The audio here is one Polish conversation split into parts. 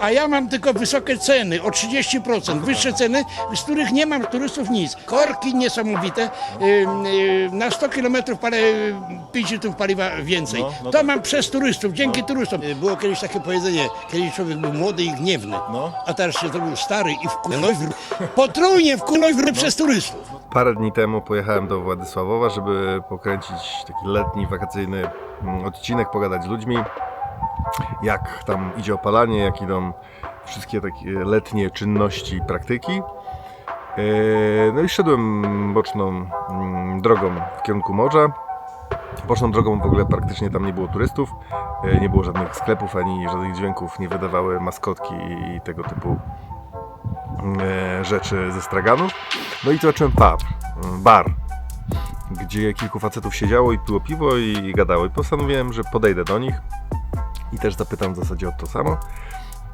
a ja mam tylko wysokie ceny, o 30%, wyższe ceny, z których nie mam turystów nic. Korki niesamowite, y, na 100 km palę 5 litrów paliwa więcej. No, no to tak. mam przez turystów, dzięki turystom. Y, Było kiedyś takie powiedzenie, kiedyś człowiek był młody i gniewny, No. a teraz się zrobił stary i wkurwiony. Potrójnie wkurwiony przez turystów. Parę dni temu pojechałem do Władysławowa, żeby pokręcić taki letni, wakacyjny mm, odcinek, pogadać z ludźmi, jak tam idzie opalanie, jak idą wszystkie takie letnie czynności i praktyki. E, No i szedłem boczną mm, drogą w kierunku morza. Boczną drogą w ogóle praktycznie tam nie było turystów, e, nie było żadnych sklepów ani żadnych dźwięków, nie wydawały maskotki i tego typu e, rzeczy ze straganów. No i zobaczyłem pub, m, bar, gdzie kilku facetów siedziało i piło piwo i gadało. I postanowiłem, że podejdę do nich i też zapytam w zasadzie o to samo.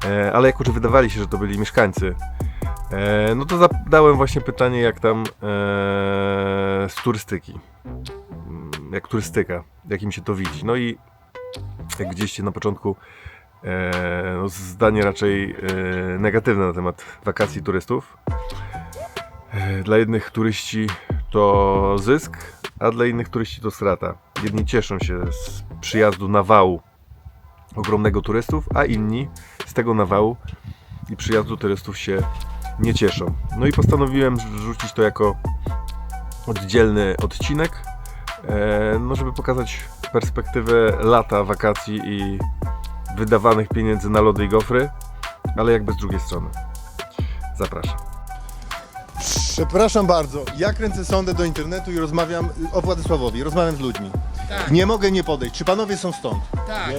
E, ale jako, że wydawali się, że to byli mieszkańcy, e, no to zadałem właśnie pytanie, jak tam e, z turystyki. Mm, Jak turystyka, jak im się to widzi. No i jak widzieliście na początku, e, no zdanie raczej e, negatywne na temat wakacji turystów. E, Dla jednych turyści to zysk, a dla innych turyści to strata. Jedni cieszą się z przyjazdu nawału ogromnego turystów, a inni z tego nawału i przyjazdu turystów się nie cieszą. No i postanowiłem rzucić to jako oddzielny odcinek, e, no żeby pokazać perspektywę lata, wakacji i wydawanych pieniędzy na lody i gofry, ale jakby z drugiej strony. Zapraszam. Przepraszam bardzo, ja kręcę sondę do internetu i rozmawiam o Władysławowi, rozmawiam z ludźmi. Tak. Nie mogę nie podejść. Czy panowie są stąd? Tak.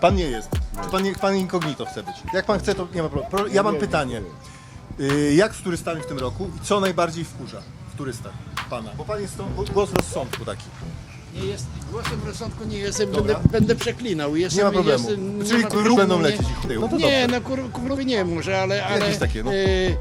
Pan nie jest. Czy pan, nie, pan incognito chce być? Jak pan chce, to nie ma problemu. Pro- Ja mam pytanie. Y, Jak z turystami w tym roku i co najbardziej wkurza w turystach pana? Bo pan jest stąd, głos rozsądku taki. Nie jest, głosem rozsądku nie jestem, Dobra. będę, będę przeklinał. Jestem, Nie ma problemu. Jestem, nie Czyli ma kurwy problemu, będą nie- lecieć ich tył. No to nie, dobrze. no kur, kurwy nie może, ale, ale Jakieś takie, no. e, e,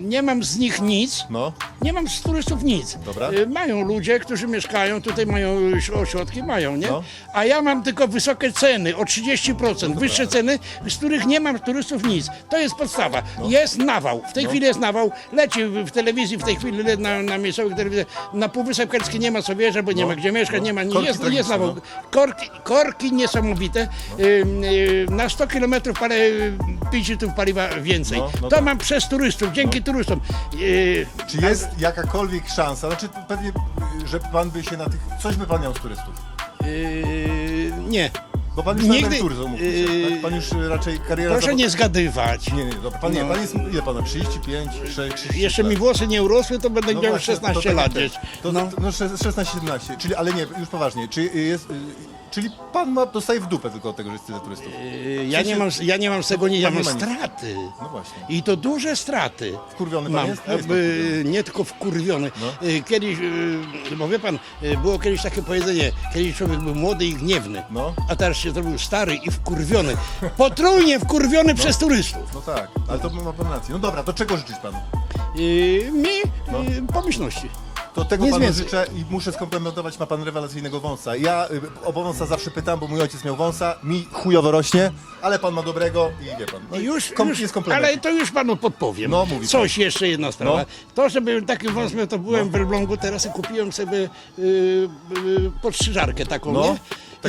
nie mam z nich nic. No, Nie mam z turystów nic. Dobra. E, Mają ludzie, którzy mieszkają, tutaj mają ośrodki, mają, nie? No. A ja mam tylko wysokie ceny, o 30%, wyższe ceny, z których nie mam turystów nic. To jest podstawa. No. Jest nawał, w tej chwili jest nawał, leci w w telewizji, w tej chwili le- na, na miejscowych telewizjach, na Półwysep Kerski nie ma co wjeżdżać, bo nie No. ma gdzie mieszkać, nie ma, nie, Korki jest, jest tragiczne, nawał. no. Korki, korki niesamowite, Ym, y, na 100 km palę 5 litrów paliwa więcej. No, no to tak. mam przez turystów, dzięki turystom. Y, czy jest jakakolwiek szansa, znaczy pewnie, że pan by się na tych, coś by pan miał z turystów? Yy, nie. Bo pan już Nigdy- na emeryturze, umówmy się, yy, tak? Pan już y, raczej kariera Proszę zawod- nie zgadywać. Nie, nie, dobra, pan nie, No. pan jest, ile pana, 35, 6, 30 Jeszcze mi włosy nie urosły, to będę No miał właśnie, 16 to tak lat jak gdzieś. też. To, No. to, no 16-17, czyli, ale nie, już poważnie, czy jest, y, czyli pan ma, dostaje w dupę tylko od tego, że jest tyle turystów? Yy, Ja nie mam, ja nie mam z tego nic, ja Pan nie mam ma nic. straty. No właśnie. I to duże straty. Wkurwiony pan Mam, jest? Nie jest pan wkurwiony. nie tylko wkurwiony. No. E, Kiedyś, e, bo wie pan, e, było kiedyś takie powiedzenie, kiedyś człowiek był młody i gniewny, No. a teraz się zrobił stary i wkurwiony. Potrójnie wkurwiony przez turystów. No tak, ale to ma pan rację. No dobra, to czego życzyć panu? E, Mi No. e, pomyślności. To tego Nic panu więcej. życzę i muszę skomplementować, ma pan rewelacyjnego wąsa. Ja y, o wąsa zawsze pytam, bo mój ojciec miał wąsa, mi chujowo rośnie, ale pan ma dobrego i wie pan. No i Już, kom- już jest komplement. ale to już panu podpowiem. No, mówi Coś jeszcze jedna sprawa. No. To, żeby taki wąs miał, to byłem w Elblągu, teraz kupiłem sobie y, y, podstrzyżarkę taką, No. nie?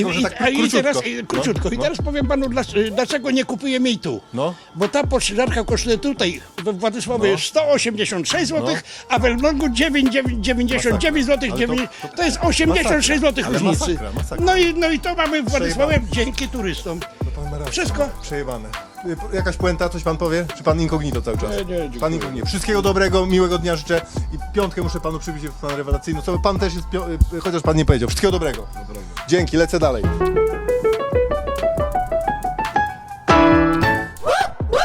Taką, że tak a, i króciutko. teraz, i, króciutko. I No, teraz powiem panu, dlac- dlaczego nie kupuję jej tu. No. Bo ta podstrzyżarka kosztuje tutaj, we Władysławie, No. 186 zł, a w Elblągu 9, 9, 99 zł. Ale to- 9, to- to, jest 86 zł Ale różnicy. masakra, masakra. No, i, no i to mamy w Władysławie dzięki turystom. To pan ma rację. Wszystko. Przejebane. Y, Jakaś puenta, coś pan powie? Czy pan incognito cały czas? Nie, nie, dziękuję. pan incognito. Wszystkiego dobrego, miłego dnia życzę i piątkę muszę panu przybić, jest pan rewelacyjny. Co pan też jest, pio- y, chociaż pan nie powiedział. Wszystkiego dobrego. Dzięki, lecę dalej.